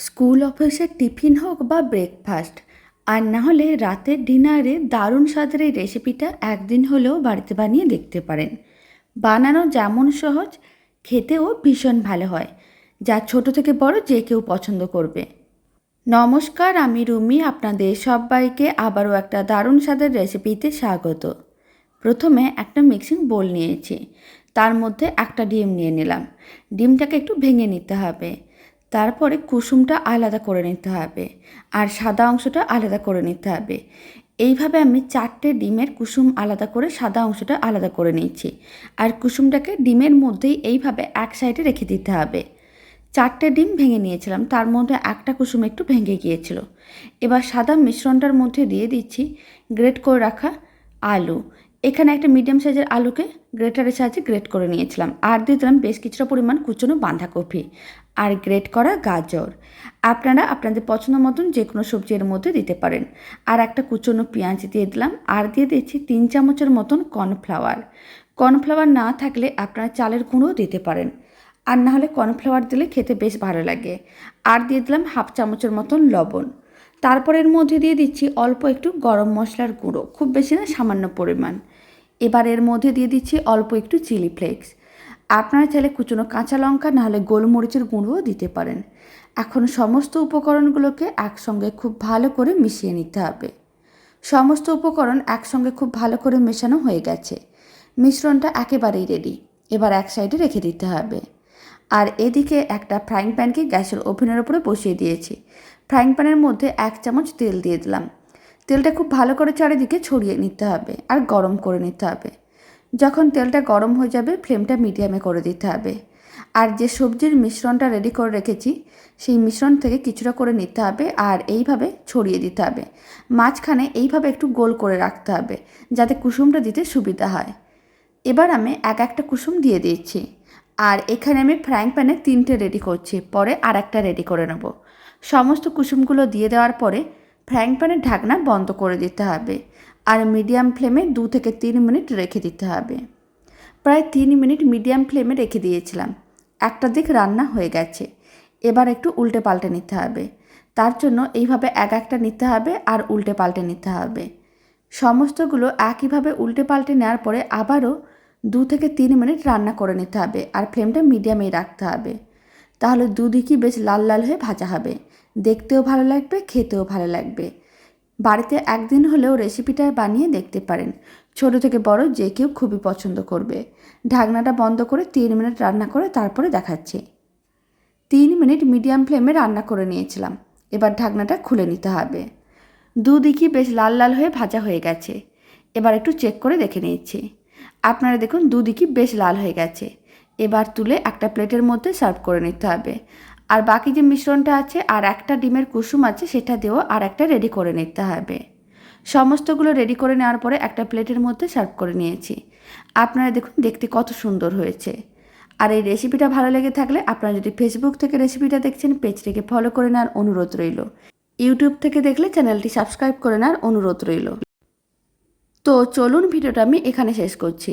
School অফিসের tiffin হোক বা ব্রেকফাস্ট। আর না হলে রাতের ডিনারে দারুণ স্বাদের এই রেসিপিটা একদিন হলেও বাড়িতে বানিয়ে দেখতে পারেন। বানানো যেমন সহজ, খেতেও ভীষণ ভালো হয়, যা ছোট থেকে বড় যে কেউ পছন্দ করবে। নমস্কার, আমি রুমি, আপনাদের সবাইকে আবারও একটা দারুণ স্বাদের রেসিপিতে স্বাগত। প্রথমে একটা মিক্সিং বোল নিয়েছি, তার মধ্যে একটা ডিম নিয়ে নিলাম। ডিমটাকে একটু ভেঙে নিতে হবে। তারপরে কুসুমটা আলাদা করে নিতে হবে আর সাদা অংশটা আলাদা করে নিতে হবে। এইভাবে আমি চারটে ডিমের কুসুম আলাদা করে সাদা অংশটা আলাদা করে নিচ্ছি আর কুসুমটাকে ডিমের মধ্যেই এইভাবে এক সাইডে রেখে দিতে হবে। চারটে ডিম ভেঙে নিয়েছিলাম, তার মধ্যে একটা কুসুম একটু ভেঙে গিয়েছিল। এবার সাদা মিশ্রণটার মধ্যে দিয়ে দিচ্ছি, গ্রেট করে রাখা আলু। এখানে একটা মিডিয়াম সাইজের আলুকে গ্রেটারের সাহায্যে গ্রেট করে নিয়েছিলাম। আর দিয়ে দিলাম বেশ কিছুটা পরিমাণ কুচনো বাঁধাকপি। আর গ্রেট করা গাজর। আপনারা আপনাদের পছন্দ মতন যে কোনো সবজি এর মধ্যে দিতে পারেন। আর একটা কুচনো পেঁয়াজ দিয়ে দিলাম। আর দিয়ে দিচ্ছি তিন চামচের মতন কর্নফ্লাওয়ার কর্নফ্লাওয়ার না থাকলে আপনারা চালের গুঁড়োও দিতে পারেন। আর না হলে কর্নফ্লাওয়ার দিলে খেতে বেশ ভালো লাগে। আর দিয়ে দিলাম হাফ চামচের মতন লবণ। তারপর এর মধ্যে দিয়ে দিচ্ছি অল্প একটু গরম মশলার গুঁড়ো। খুব বেশি না, সামান্য পরিমাণ। এবার এর মধ্যে দিয়ে দিচ্ছি অল্প একটু চিলি ফ্লেক্স। আপনারা চাইলে কুচনো কাঁচা লঙ্কা, নাহলে গোলমরিচের গুঁড়োও দিতে পারেন। এখন সমস্ত উপকরণগুলোকে একসঙ্গে খুব ভালো করে মিশিয়ে নিতে হবে। সমস্ত উপকরণ একসঙ্গে খুব ভালো করে মেশানো হয়ে গেছে। মিশ্রণটা একেবারেই রেডি এবার এক সাইডে রেখে দিতে হবে। আর এদিকে একটা ফ্রাইং প্যানকে গ্যাসের ওভেনের উপরে বসিয়ে দিয়েছি। ফ্রাইং প্যানের মধ্যে এক চামচ তেল দিয়ে দিলাম। তেলটা খুব ভালো করে চারিদিকে ছড়িয়ে নিতে হবে আর গরম করে নিতে হবে। যখন তেলটা গরম হয়ে যাবে, ফ্লেমটা মিডিয়ামে করে দিতে হবে। আর যে সবজির মিশ্রণটা রেডি করে রেখেছি, সেই মিশ্রণ থেকে কিছুটা করে নিতে হবে আর এইভাবে ছড়িয়ে দিতে হবে। মাঝখানে এইভাবে একটু গোল করে রাখতে হবে, যাতে কুসুমটা দিতে সুবিধা হয়। এবার আমি এক একটা কুসুম দিয়ে দিচ্ছি। আর এখানে আমি ফ্রাইং প্যানে তিনটে রেডি করছি, পরে আর একটা রেডি করে নেব। সমস্ত কুসুমগুলো দিয়ে দেওয়ার পরে ফ্রাইং প্যানের ঢাকনা বন্ধ করে দিতে হবে আর মিডিয়াম ফ্লেমে দু থেকে তিন মিনিট রেখে দিতে হবে। প্রায় তিন মিনিট মিডিয়াম ফ্লেমে রেখে দিয়েছিলাম। একটা দিক রান্না হয়ে গেছে। এবার একটু উল্টে পাল্টে নিতে হবে। তার জন্য এইভাবে এক একটা নিতে হবে আর উল্টে পাল্টে নিতে হবে। সমস্তগুলো একইভাবে উল্টে পাল্টে নেওয়ার পরে আবারও দু থেকে তিন মিনিট রান্না করে নিতে হবে আর ফ্লেমটা মিডিয়ামেই রাখতে হবে। তাহলে দুদিকই বেশ লাল লাল হয়ে ভাজা হবে। দেখতেও ভালো লাগবে, খেতেও ভালো লাগবে। বাড়িতে একদিন হলেও রেসিপিটা বানিয়ে দেখতে পারেন। ছোট থেকে বড় যে কেউ খুবই পছন্দ করবে। ঢাকনাটা বন্ধ করে তিন মিনিট রান্না করে তারপরে দেখাচ্ছি। তিন মিনিট মিডিয়াম ফ্লেমে রান্না করে নিয়েছিলাম। এবার ঢাকনাটা খুলে নিতে হবে। দুদিকই বেশ লাল লাল হয়ে ভাজা হয়ে গেছে। এবার একটু চেক করে দেখে নিয়েছি আপনারা দেখুন দুদিকই বেশ লাল হয়ে গেছে। এবার তুলে একটা প্লেটের মধ্যে সার্ভ করে নিতে হবে। আর বাকি যে মিশ্রণটা আছে আর একটা ডিমের কুসুম আছে, সেটা দিয়েও আর একটা রেডি করে নিতে হবে। সমস্তগুলো রেডি করে নেওয়ার পরে একটা প্লেটের মধ্যে সার্ভ করে নিয়েছি। আপনারা দেখুন, দেখতে কত সুন্দর হয়েছে। আর এই রেসিপিটা ভালো লেগে থাকলে আপনারা যদি ফেসবুক থেকে রেসিপিটা দেখছেন পেজটিকে ফলো করে নেওয়ার অনুরোধ রইল। ইউটিউব থেকে দেখলে চ্যানেলটি সাবস্ক্রাইব করে নেওয়ার অনুরোধ রইল। তো চলুন, ভিডিওটা আমি এখানে শেষ করছি।